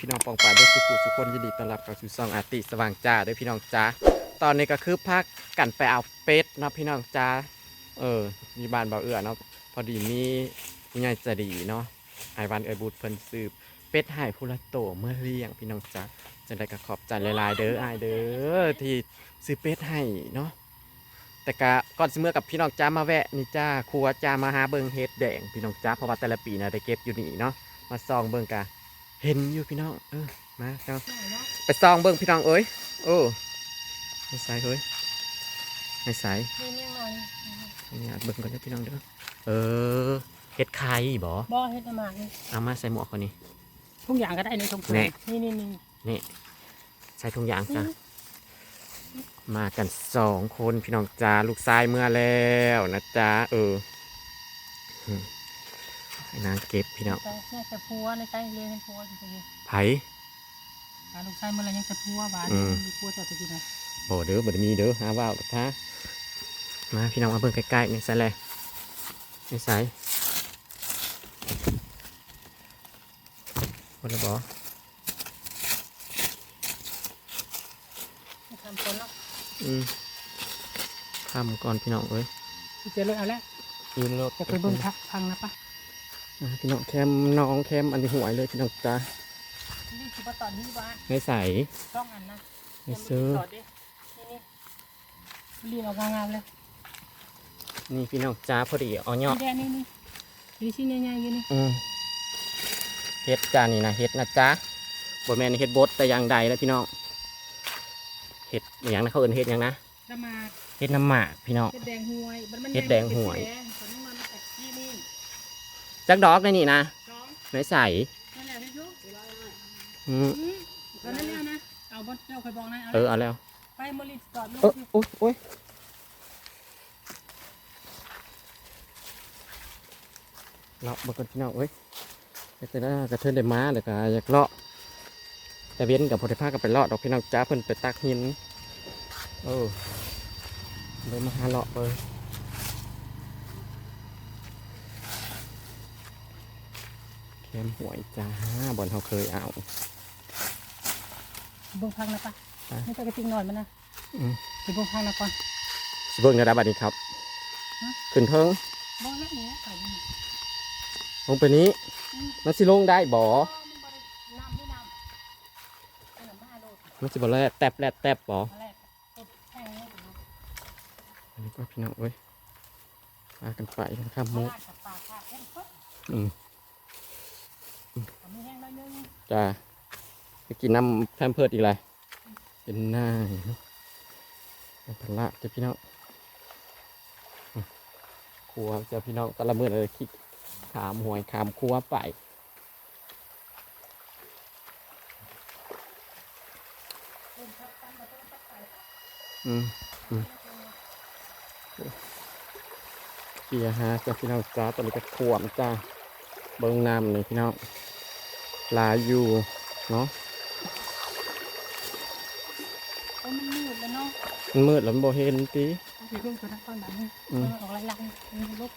พี่น้องปองป่ายด้วยสุภูสุคนจะดีตลอดกับชูซองอาติสว่างจ้าด้วยพี่น้องจ้าตอนนี้ก็คือพักกันไปเอาเป็ดเนาะพี่น้องจ้าเออมีบ้านเบาเอื้อเนาะพอดีมีมีไงจะดีเนาะไอวันเอยบูดเพิ่นสืบเป็ดใหายพูละโตเมื่อเลี้ยงพี่น้องจ้าจังได้ก็ขอบใจหลายๆเด้อไอเด้อที่ซื้อเป็ดให้เนาะแต่กะก่อนสิเมื่อกับพี่น้องจ้ามาแวะนี่จ้าครัวจ้ามาหาเบิงเฮ็ดแดงพี่น้องจ้าเพราะว่าแต่ละปีนะได้เก็บอยู่นี่เนาะมาซองเบิงกะ เห็นอยู่พี่น้องเออมาเนาะไปซองเบิ่งพี่น้องเอ้ยโอ้ไม่ใส่เฮ้ยไม่ใส่นี่นี่หน่อยนี่อาจเบิ่งก่อนนะพี่น้องเด้อเออเฮ็ดไข่บ่บ่เฮ็ดน้ำหมากนี่เอามาใส่หมวกก่อนนี่ทุกอย่างก็ได้ในชมพูแน่นี่นี่นี่ใส่ถุงยางจ้ะมากันสองคนพี่น้องจ้าลูกชายเมื่อแล้วนะจ๊ะเอออืม ให้นางเก็บพี่น้องใช่แค่แต่พัวในใจเรียนให้พัวจริงไผ ๆหาลูกชายเมื่อไรยังแต่พัวหวานอืม มีพัวจะไปกินนะบ่เด้อบ่ได้มีเด้อหาว่าวดอกท้ามาพี่น้องมาเบิ่งใกล้ๆนี่ใส่เลยนี่ใส่คนละบ่ให้ทำคนเนาะอืมคำก่อนพี่น้องเอ้ยเจอเลยเอาละยืนรถจะไปเบิ่งพักพังนะปะอะ พี่น้องแคมน้องแคมอันที่หวยเลยพี่น้องจ้านี่คือว่าตอนนี้ว่าไม่ใส่ต้องอันนะไม่ซื้อต่อดินี่นี่รีบเอางามๆเลยนี่พี่น้องจ้าพอดีเอาเนาะนี่แดงนี่นี่นี่ชิ้นใหญ่ๆอยู่นี่อืมเฮ็ดจานนี่นะเฮ็ดนะจ๊ะบ่แม่นเฮ็ดบดแต่อย่างใดแล้วพี่น้องเฮ็ดอหย่างนะเขาเอิ้นเฮ็ดหยังนะน้ำหมากเฮ็ดน้ำหมากพี่น้องเฮ็ดแดงหวยมันมันเฮ็ดแดงหวย จักดอกเลยนี่นะน้องไม่ใส่นั่นแหละพี่ชุกอืมอืมเอานั่นเนี่ยนะเอาบดเจ้าเคยบอกนะเอาเออเลยเอาแล้วไปมอลิสจอดลงเออที่โอ๊ยโอ๊ยเลาะเบกอนพี่น้องเอ้ยแต่ละกระเทินได้มาเลยก็อยากเลาะแต่เว้นกับพอได้พากันไปเลาะดอกพี่น้องจ้าเพิ่นไปตักหินเออเลยมาหาเลาะเบิ่ง แคมหวยจ้าบอนเขาเคยเอาเบิ้งพังนะปะไปไม่ใช่กระติงหน่อยมันนะอืมไปเบิ้งพังนะก่อนสิเบิ่งนะดับบัดนี้ครับฮะขึ้นเทิงเบิ้งแล้วนี่นะไปนี่ลงไปนี้อืมมันสิลงได้บ่อ๋อมันบ่ได้น้ำไม่น้ำเอาน้ำมาโลดมันสิบ่แลดแตบแลดแตบบ่มาแรกกดแห้งให้ดูอันนี้ก็พี่น้องเอ้ยพากันไปนะครับเอามุกลาดกับปากค่ะแห้งปึ๊บอืม จ้าไปกินน้ำแพมเพิร์ดอีกไรเป็นหน้าน้ำพละจ้ะพี่น้องครัวจ้ะพี่น้องตะละมือเลยขี้ขามหวยขามครัวไปอืมอืมเกียร์ฮะจ้ะพี่น้องจ้าตอนนี้ก็ขวมจ้าเบิ้งน้ำเลยพี่น้อง ลายอยู่เนาะโอ้ยมันมืดแล้วเนาะมันมืดแล้วมันบ่เห็นตีเอาไปเบิ้งตัวนั้นก่อนแบบนี้อืมเออออกลายๆนี่ลูก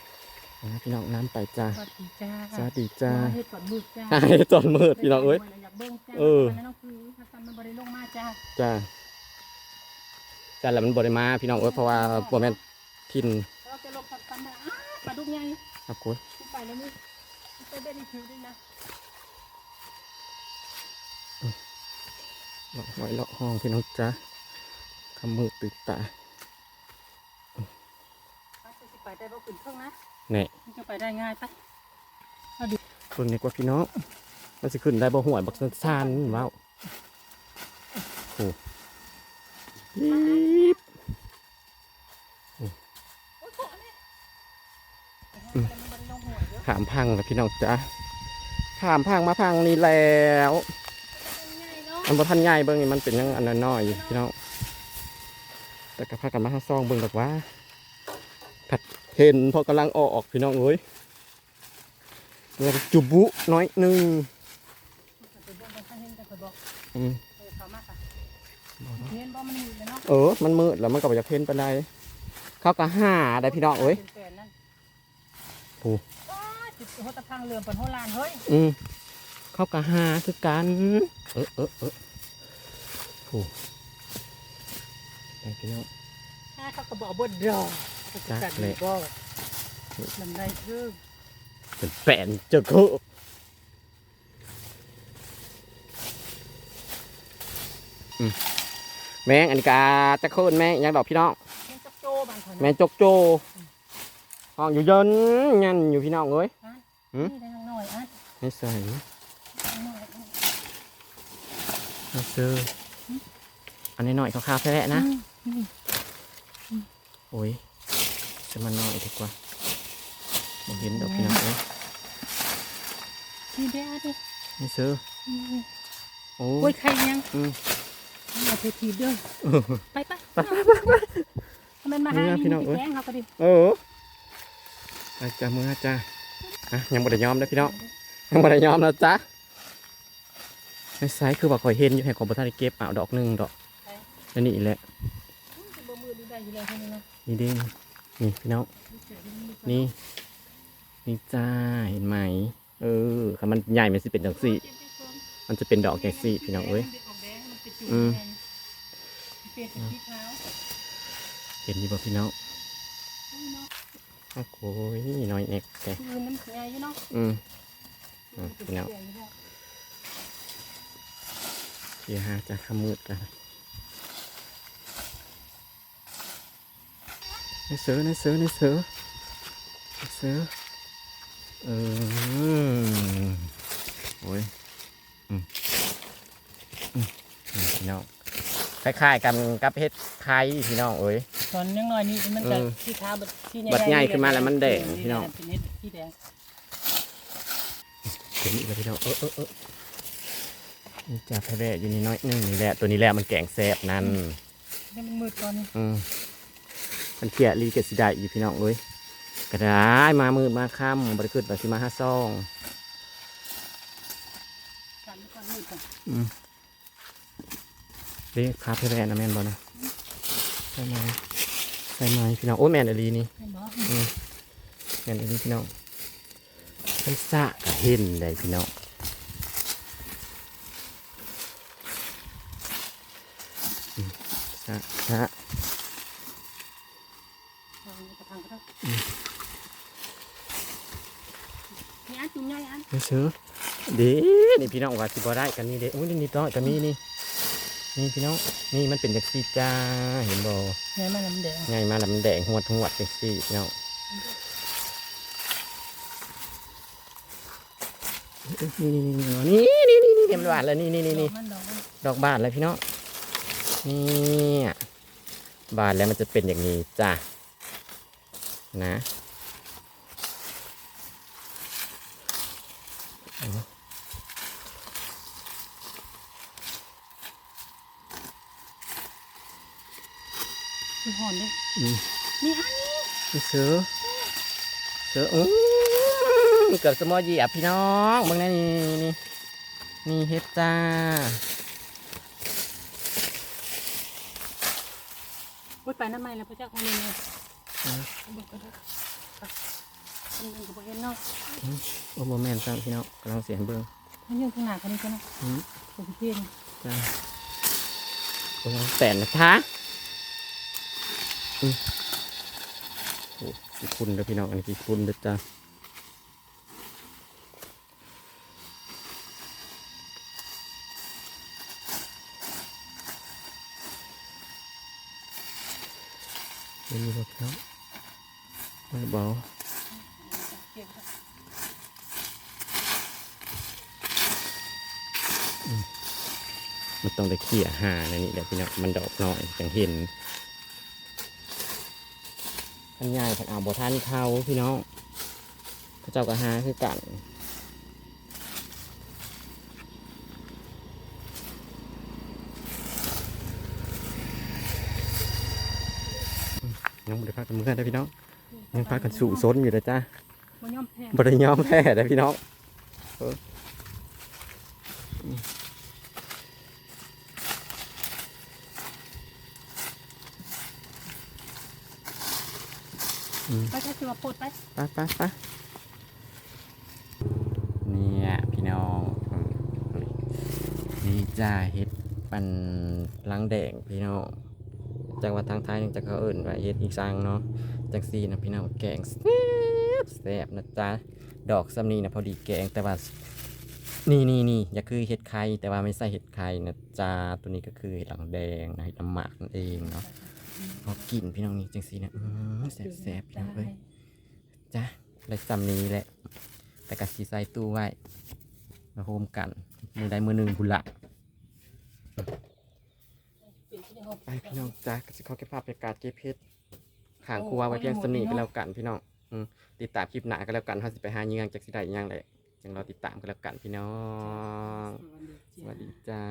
อ่าพี่น้องน้ำไปจ้าสวัสดีจ้าสวัสดีจ้ามาเฮ็ดก่อนมืดจ้าให้ตอนมืดพี่น้องเอ้ยอยากเบิ้งจ้าเออไปแล้วน้องคือถ้าซันมันบริลงมาจ้าจ้าจ้าแล้วมันบ่ได้มาพี่น้องเอ้ยเพราะว่าบ่แม่นทินเราจะลงซันซันนะอ้าปลาดุกใหญ่ครับคุณขึ้นไปแล้วนี่ไปเบ็ดอีกทีด้วยนะ เลาะไว้เลาะห้องพี่น้องจ้าคำมือติดตาไปจะสิไปได้บ่ขึ้นเครื่องนะเนี่ยมันจะไปได้ง่ายปะเพิ่งนี่กว่าพี่น้องมันสิขึ้นได้บ่ห่วยบักสั้นๆว้าวโอ้ปี๊บโอ้ยโผล่นี่มันบริลงหัวเยอะขามพังแล้วพี่น้องจ้าขามพังมาพังนี่แล้วง่ายเนาะ มันบ่ทันใหญ่เบิ่งนี่มันเป็นยังอันน้อยๆอยู่พี่น้องแต่ก็พากันมาหาซองเบิ่งดอกว่าผัดเห็นพอกำลังออกพี่น้องเอ้ยแล้วก็จุบุน้อยหนึงไปเบิ่งกันข้างเห็นกันไปบอกอืมเออเขามากอะเห็นบ่มันมีเลยเนาะเออ มันมืดแล้วมันก็บ่อยากเพ้นปานใดเขาก็หาได้พี่น้องเอ้ยป็นแฟนนั่นโอ้อ้าจิตหัวตะพังเรือเป็นหัวลานเฮ้ยอืม เขาก็หาคือกัน เออเออเออโอ้ไปพี่น้องถ้าเขาก็บอกบดดอกเขาก็จัดจักเลยบอกลำไรเพิ่มเป็นแฟนเจ้าคุอืมแมงอันนี้กาจะโคนแม่ยังดอกพี่น้องแม่งจับโจบางคนแม่จกโจห้องอยู่เยินยันอยู่พี่น้องเอ้ยหืมนี่ได้หน่อยอะไม่ใส่ หน่อยไม่ซื้ออันนี้หน่อยข้าวๆแท้ๆนะอืมโอ้ยจะมาหน่อยดีกว่าบ่เห็นดอกพี่น้องเอ้ยนี่ได้อะดิไม่ซื้ออืมโอ้โอ้ยยใครยังอืม เอาเททีเด้อเออไปไปทำไมมาหานี่นะพี่น้องเอ้ย แกงเขาก็ดิเออไปจ้ามือจ้าอะยังบ่ได้ยอมนะพี่น้องยังบ่ได้ยอมนะจ๊ะ ในไซส์คือว่าข่อยเห็นอยู่ให้ของบ่ทันได้เก็บเอาดอกหนึงดอกแล้วนี่แหละบ่มือดูได้อยู่แล้วเท่านี้นะนี่เด้งนี่พี่น้องนี่นี่จ้าเห็นไหม เออถ้ามันใหญ่มันสิเป็นจังสี่มันจะเป็นดอกแกซี่พี่น้องเอ้ยอืมเปลี่ยนเป็นสีขาวเห็นอยู่บ่พี่น้องโอ้โหน้อยเน็กแกคืนน้ำเสียอยู่เนาะอืมอืมพี่น้อง เดี๋ยวหาจะขมืดกันในเสือในเสือในเสือในเสือเออโอ้ยอืมอืมอืมพี่น้องคล้ายๆกันกับเฮ็ดไข่พี่น้องเอ้ย ตอนยังน้อยนี่มันจะเออสีขาวแบบสีบัดใหญ่ขึ้นมาแล้วมันแดงพี่น้อง เป็นเห็ดสีแดง เห็นอีกแล้วพี่น้องเออเออเออ นี่จะแพ้แร่อยู่นี่น้อยหนึงนี่แหละตัวนี้แหละมันแกงแซ่บนั่นให้มันมืดก่อนนี่อืมมันเกลียรีกสิได้อยู่พี่น้องเอ้ยกระได้มามืดมาค่ำบริขึ้นบสิมาห้าซองกันก่อนมืดก่อนอืมเรียกคาเพแรนนะแม่นบอนะใช่ไหมใช่ไหมพี่น้องโอ้ยแม่นอลีนี่ให้บอกแม่นอลีพี่น้องไปสะกะเห็นได้พี่น้องอืมสะสะ เอา นี่กระทังกระทังอืมนี่อันจุ่มใหญ่อันไม่ซื้อเด้นี่พี่น้องว่าสิบ่ได้กันนี่เด้อุ้ยนี่นี่ต้อยกันนี่นี่นี่พี่น้องนี่มันเป็นจักซี่จ้าเห็นบ่ใหญ่มากน้ำแดงไงมาแล้วมันแดงหวดหวดจักซี่พี่น้องนี่นี่นี่นี่นี่นี่นี่มันหวานแล้วนี่นี่นี่นี่ดอกมันดอกมันดอกบานแล้วพี่น้องนี่ บานแล้วมันจะเป็นอย่างนี้จ้ะนะเอาคือหอนเลยอืมนี่อันนี้นี่เสือเสืออื้อเกือบสมอเหยียบพี่น้องเบิ่งนะนี่นี่นี่เฮ็ดจ้า อุ้ยไป น้ำไม้แล้วพระเจ้าของนี่เนี่ยเอาเบิกกระทังไปอันนึงก็บ่เห็นเนาะโอ้โมแมนจ้าพี่น้องกำลังเสียงเบิ่งมันอยู่ข้างหน้ากันนี่ก็เนาะอืมตัวพี่เพี้ยนจ้าโอ้แต่นะคะอืมโอ้ขี้คุณเด้อพี่น้องอันนี้ขี้คุณเด้อจ้า เห็นอยู่บ่พี่น้องไม่เบามันต้องได้เขี่ยหาในนี่แหละพี่น้องมันดอกน้อยจังเห็นท่านยายท่านเอาบ่ท่านเข้าพี่น้องพระเจ้าก็หาคือกัน ยังบ่ได้พักกันเมื่อได้อพี่น้องยังพักกันสู่ซนอยู่เลยจ้าบ่ยอมแพ้บ่ได้ยอมแพ้ได้อพี่น้องเอออืมอืมไปแค่สิว่าปลดไปไปไปไปเนี่ยพี่น้องอืมนี่จ้าเฮ็ดปันลังแดงพี่น้อง จังหวัดทางไทยนึงเขาเอิ่นว่าเฮ็ดอีสังเนาะจังซี่นะพี่น้องแกงแซ่บแซ่บนะจ๊ะดอกสำนีนะพอดีแกงแต่ว่านี่นี่นี่อย่าคือเห็ดไข่แต่ว่าไม่ใส่เห็ดไข่นะจ๊ะตัวนี้ก็คือเห็ดหลังแดงนะเห็ดน้ำหมากนั่นเองเนาะพอกินพี่น้องนี่จังซี่นะแซ่บแซ่บพี่น้องเอ้ยจ้ะได้ซ้ำนี้แหละแต่กะสีใส่ตู้ไว้มาโฮมกันมือใดมือหนึ่งบุละ ไปพี่น้องจ้าก็สิขอเก็บภาพบรรยากาศเก็บเพชรขางครัวไว้เพียงสนิทกันแล้วกันพี่น้องติดตามคลิปหนาก็แล้วกันเขาสิไปหาเยื่องจากสิได้ยังไงยยังรอติดตามกันแล้วกันพี่น้อง สวัสดีจ้า